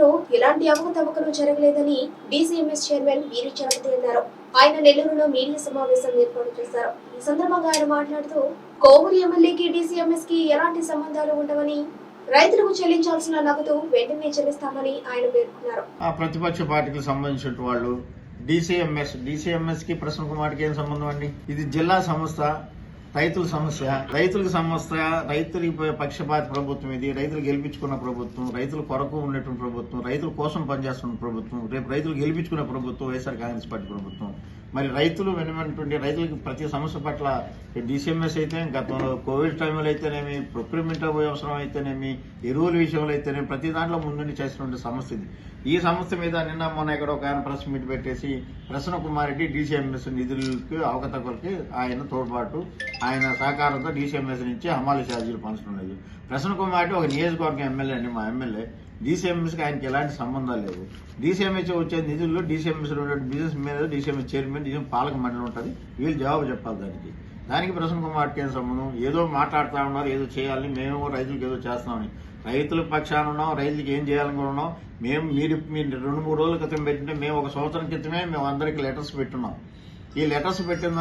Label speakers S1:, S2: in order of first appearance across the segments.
S1: లో ఎలాంటి అవకతవకలు జరగలేదని డీసీఎంఎస్ చైర్మన్ వీరి చలపతి అన్నారు. ఆయన నెల్లూరులో మీడియా సమావేశం ఏర్పాటు చేశారు. ఈ సందర్భంగా ఆయన మాట్లాడుతూ కోవూరు ఎమ్మెల్యేకి డీసీఎంఎస్కి ఎలాంటి సంబంధాలు ఉండవని రైతులకు చెల్లించాల్సిన నగదు వెంటనే చెల్లిస్తామని ఆయన పేర్కొన్నారు.
S2: ఆ ప్రతిపక్ష పార్టీకి సంబంధించిన వాళ్ళు డిసిఎంఎస్ డిసిఎంఎస్కి ప్రశ్న కుమార్కి ఏం సంబంధం అండి? ఇది జిల్లా సంస్థ రైతుల సమస్య రైతులకు సమస్య రైతులకి పక్షపాత ప్రభుత్వం ఇది రైతులు గెలిపించుకున్న ప్రభుత్వం రైతుల కొరకు ఉన్నటువంటి ప్రభుత్వం రైతుల కోసం పనిచేస్తున్న ప్రభుత్వం రేపు రైతులు గెలిపించుకున్న ప్రభుత్వం వైఎస్ఆర్ కాంగ్రెస్ పార్టీ ప్రభుత్వం. మరి రైతులు వెనుమంటుండే రైతులకి ప్రతి సమస్య పట్ల డిసిఎంఎస్ అయితే గతంలో కోవిడ్ టైంలో అయితేనేమి ప్రొక్యూర్మెంట్ అవసరం అయితేనేమి ఎరువుల విషయంలో అయితేనేమి ప్రతి దాంట్లో ముందుండి చేస్తున్న సమస్య ఇది. ఈ సమస్య మీద నిన్న మొన్న ఇక్కడ ఒక ఆయన ప్రెస్ మీట్ పెట్టేసి ప్రసన్న కుమార్ రెడ్డి డీసీఎంఎస్ నిధులకి అవకతవకలకి ఆయన తోడ్పాటు ఆయన సహకారంతో డీసీఎంఎస్ నుంచి హమాలి ఛార్జీలు పంచుతున్నది ప్రసన్న కుమార్ ఒక నియోజకవర్గం ఎమ్మెల్యే అండి మా ఎమ్మెల్యే. డిసిఎంఎస్కి ఆయనకి ఎలాంటి సంబంధాలు లేవు. డీసీఎంఎస్ వచ్చే నిధుల్లో DCMS business manager DCMS chairman DCM పాలక మండలి ఉంటుంది. వీళ్ళు జవాబు చెప్పాలి దానికి. దానికి ప్రసన్న కుమార్కి ఏం సంబంధం? ఏదో మాట్లాడుతా ఉన్నారు ఏదో చేయాలని మేము రైతులకు ఏదో చేస్తామని రైతుల పక్షాన ఉన్నాం రైతులకు ఏం చేయాలనుకుంటున్నాం మేము మీరు మీరు రెండు మూడు రోజుల క్రితం పెట్టింటే మేము ఒక సంవత్సరం క్రితమే మేము అందరికి లెటర్స్ పెట్టున్నాం. ఈ లెటర్స్ పెట్టిన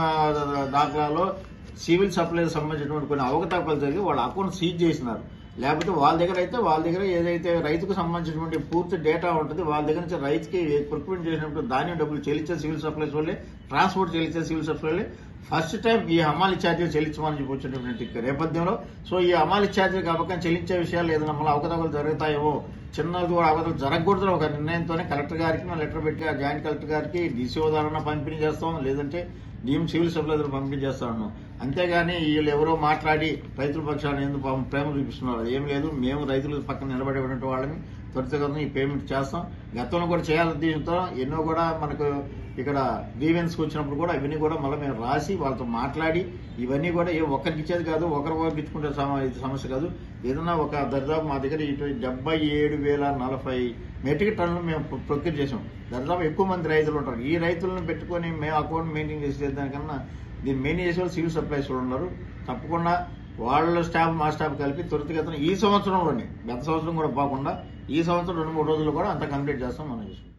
S2: దాఖలాలో సివిల్ సప్లైకి సంబంధించినటువంటి కొన్ని అవకతవకలు జరిగి వాళ్ళ అకౌంట్ సీజ్ చేసినారు. లేకపోతే వాళ్ళ దగ్గర అయితే వాళ్ళ దగ్గర ఏదైతే రైతుకు సంబంధించినటువంటి పూర్తి డేటా ఉంటుంది వాళ్ళ దగ్గర నుంచి రైతుకి ప్రొక్యూర్మెంట్ చేసినప్పుడు ధాన్యం డబ్బులు చెల్లించే సివిల్ సప్లైస్ వాళ్ళే ట్రాన్స్పోర్ట్ చెల్లించే సివిల్ సప్లైలే ఫస్ట్ టైం ఈ హమాలి ఛార్జీలు చెల్లించమని చెప్పి వచ్చినటువంటి నేపథ్యంలో సో ఈ హమాలి ఛార్జీలకు అవ్వకం చెల్లించే విషయాలు ఏదైనా మళ్ళీ అవకతవకలు జరుగుతాయేమో చిన్నది కూడా అవకతలు జరగకూడదు ఒక నిర్ణయంతోనే కలెక్టర్ గారికి మనం లెటర్ పెట్టి జాయింట్ కలెక్టర్ గారికి డీసీఓ ద్వారా పంపిణీ చేస్తాం లేదంటే డిఎం సివిల్ సప్లై పంపిణీ పంపిణీ చేస్తాను. అంతేగాని వీళ్ళు ఎవరో మాట్లాడి రైతుల పక్షాన్ని ఎందుకు ప్రేమ చూపిస్తున్నారు? ఏం లేదు మేము రైతుల పక్కన నిలబడేటువంటి వాళ్ళని త్వరితగతిన ఈ పేమెంట్ చేస్తాం. గతంలో కూడా చేయాలని దీంతో ఎన్నో కూడా మనకు ఇక్కడ గ్రీవెన్స్కి వచ్చినప్పుడు కూడా ఇవన్నీ కూడా మళ్ళీ మేము రాసి వాళ్ళతో మాట్లాడి ఇవన్నీ కూడా ఏ ఒక్కరికి ఇచ్చేది కాదు ఒకరు ఒకరికి ఇచ్చుకుంటే సమ- ఇది సమస్య కాదు. ఏదన్నా ఒక దరిదాపు మా దగ్గర ఇటు డెబ్బై ఏడు వేల నలభై మెట్రిక్ టన్నులు మేము ప్రొక్యూర్ చేసాం దరిదాపు ఎక్కువ మంది రైతులు ఉంటారు. ఈ రైతులను పెట్టుకొని మేము అకౌంట్ మెయింటైన్ చేసే దానికన్నా దీన్ని మెయింటైన్ చేసే వాళ్ళు సివిల్ సప్లైస్ ఉన్నారు. తప్పకుండా వాళ్ళ స్టాఫ్ మా స్టాఫ్ కలిపి త్వరితగతిన ఈ సంవత్సరంలోనే గత సంవత్సరం కూడా పోకుండా ఈ సంవత్సరం రెండు మూడు రోజులు కూడా అంత కంప్లీట్ చేస్తాం మనం చేసుకుంటాం.